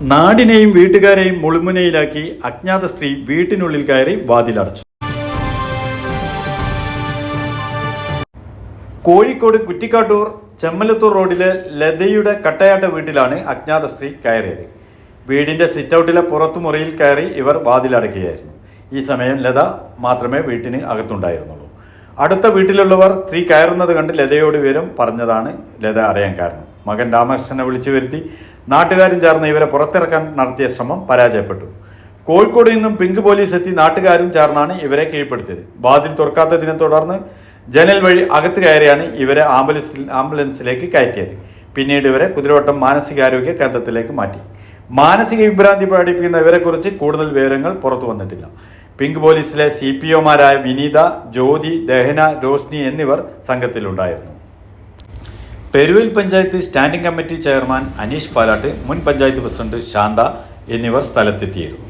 നാടിനെയും വീട്ടുകാരെയും മുൾമുനയിലാക്കി അജ്ഞാത സ്ത്രീ വീട്ടിനുള്ളിൽ കയറി വാതിലടച്ചു. കോഴിക്കോട് കുറ്റിക്കാട്ടൂർ ചെമ്മലത്തൂർ റോഡിലെ ലതയുടെ കട്ടയാട്ട വീട്ടിലാണ് അജ്ഞാത സ്ത്രീ കയറിയത്. വീടിന്റെ സിറ്റൗട്ടിലെ പുറത്തുമുറിയിൽ കയറി ഇവർ വാതിലടക്കുകയായിരുന്നു. ഈ സമയം ലത മാത്രമേ വീട്ടിന് അകത്തുണ്ടായിരുന്നുള്ളൂ. അടുത്ത വീട്ടിലുള്ളവർ സ്ത്രീ കയറുന്നത് കണ്ട് ലതയോട് വിവരം പറഞ്ഞതാണ് ലത അറിയാൻ കാരണം. മകൻ രാമകൃഷ്ണനെ വിളിച്ചു വരുത്തി നാട്ടുകാരും ചേർന്ന് ഇവരെ പുറത്തിറക്കാൻ നടത്തിയ ശ്രമം പരാജയപ്പെട്ടു. കോഴിക്കോട് നിന്നും പിങ്ക് പോലീസ് എത്തി നാട്ടുകാരും ചേർന്നാണ് ഇവരെ കീഴ്പ്പെടുത്തിയത്. വാതിൽ തുറക്കാത്തതിനെ തുടർന്ന് ജനൽ വഴി അകത്ത് കയറിയാണ് ഇവരെ ആംബുലൻസിൽ ആംബുലൻസിലേക്ക് കയറ്റിയത്. പിന്നീട് ഇവരെ കുതിരവട്ടം മാനസികാരോഗ്യ കേന്ദ്രത്തിലേക്ക് മാറ്റി. മാനസിക വിഭ്രാന്തി പ്രകടിപ്പിക്കുന്ന ഇവരെക്കുറിച്ച് കൂടുതൽ വിവരങ്ങൾ പുറത്തു വന്നിട്ടില്ല. പിങ്ക് പോലീസിലെ സി പി ഒമാരായ വിനീത ജ്യോതി ദഹന രോഷ്നി എന്നിവർ സംഘത്തിലുണ്ടായിരുന്നു. പെരുവിൽ panchayat standing committee chairman Aneesh Palatt മുൻ പഞ്ചായത്ത് പ്രസിഡന്റ് ശാന്ത എന്നിവർ സ്ഥലത്തെത്തിയിരുന്നു.